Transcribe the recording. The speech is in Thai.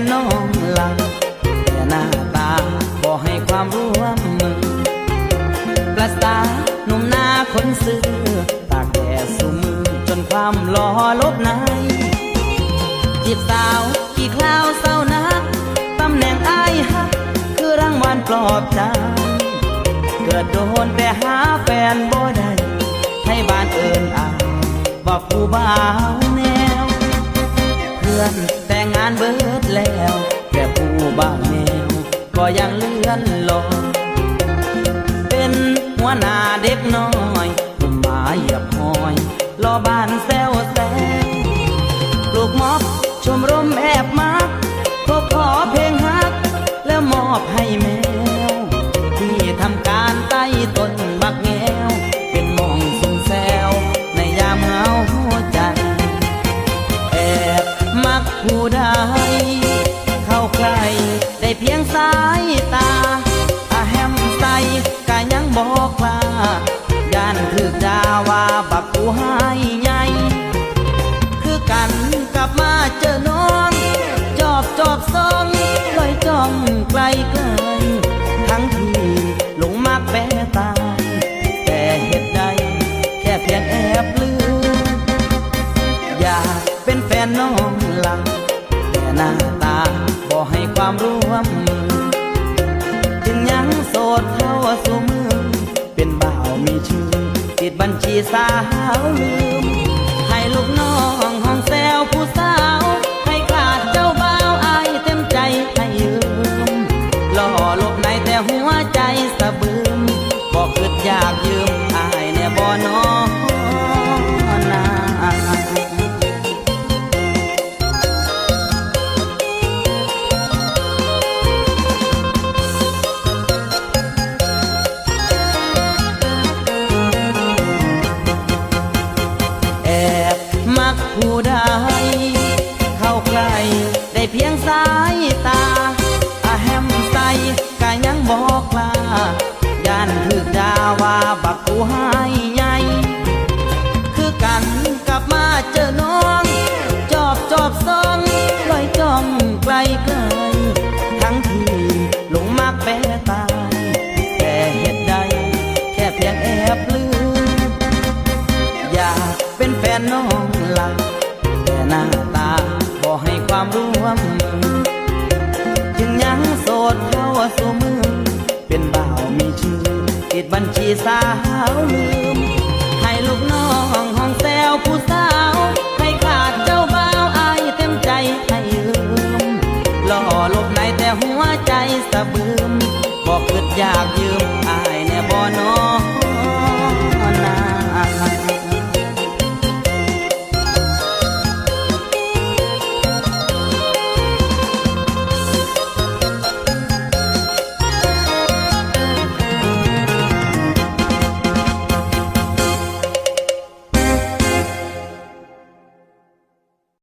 นน้องลังแต่หน้าตาบอกให้ความร่วมมือประสาหนุ่มหน้าคนซื้อตากแดดสุมือจนความล้อลบนายจีบสาวกี่คราวเศร้านักตำแหน่งอายฮักคือรางวัลปลอบใจเกิดโดนแต่หาแฟนบ่ได้ให้บ้านเอิญอาบ่าผู้บ่าวแนว เพื่อนแต่งงานเบอร์ แล้ว แต่ผู้บ้าวแนว ก็ยังเลื่อนลอยเป็นหัวหน้าเด็กน้อยกุมหมาเหยียบหอยรอบ้านแซวแซวปลูกม็อบชมรมแอบมักพบขอเพลงฮัก แล้วมอบให้แม ว่าบักผู้ให้ใหญ่คือกันกลับมาเจอน้อง จอบจอบซองลอยจ้องไกลไกลทั้งที่หลงมากแปรตาย แต่เหตุใดแค่เพียงแอบลืมอยากเป็นแฟนน้องหลังแต่หน้าตาบ่ให้ความร่วมมือจึงยังโสดเท่าสู่ม บัญชีสาวลืม ให้ลูกน้องห้องแซวผู้ เพียงสายตาอาแฮมใส่กะยังบอกลาย่านถึกดาว่าบักผู้ให้ใหญ่คือกันกลับมาเจอน้อง จอบจอบซองลอยจ้องไกลไกลทั้งที่หลงมากแปรตายแต่เหตุใดแค่เพียงแอบลืมอยากเป็นแฟนน้อง ให้ความร่วมมือจึงยังโสดเข้าสู่มือ เป็นบ่าวมีชื่อ ติดบัญชีสาวลืม ให้ลูกน้องห้องแซวผู้สาว ให้ขาดเจ้าบ่าวอายเต็มใจให้ยืมหล่อหลบในแต่หัวใจสะบึมบอกคิดอยากยืมอาย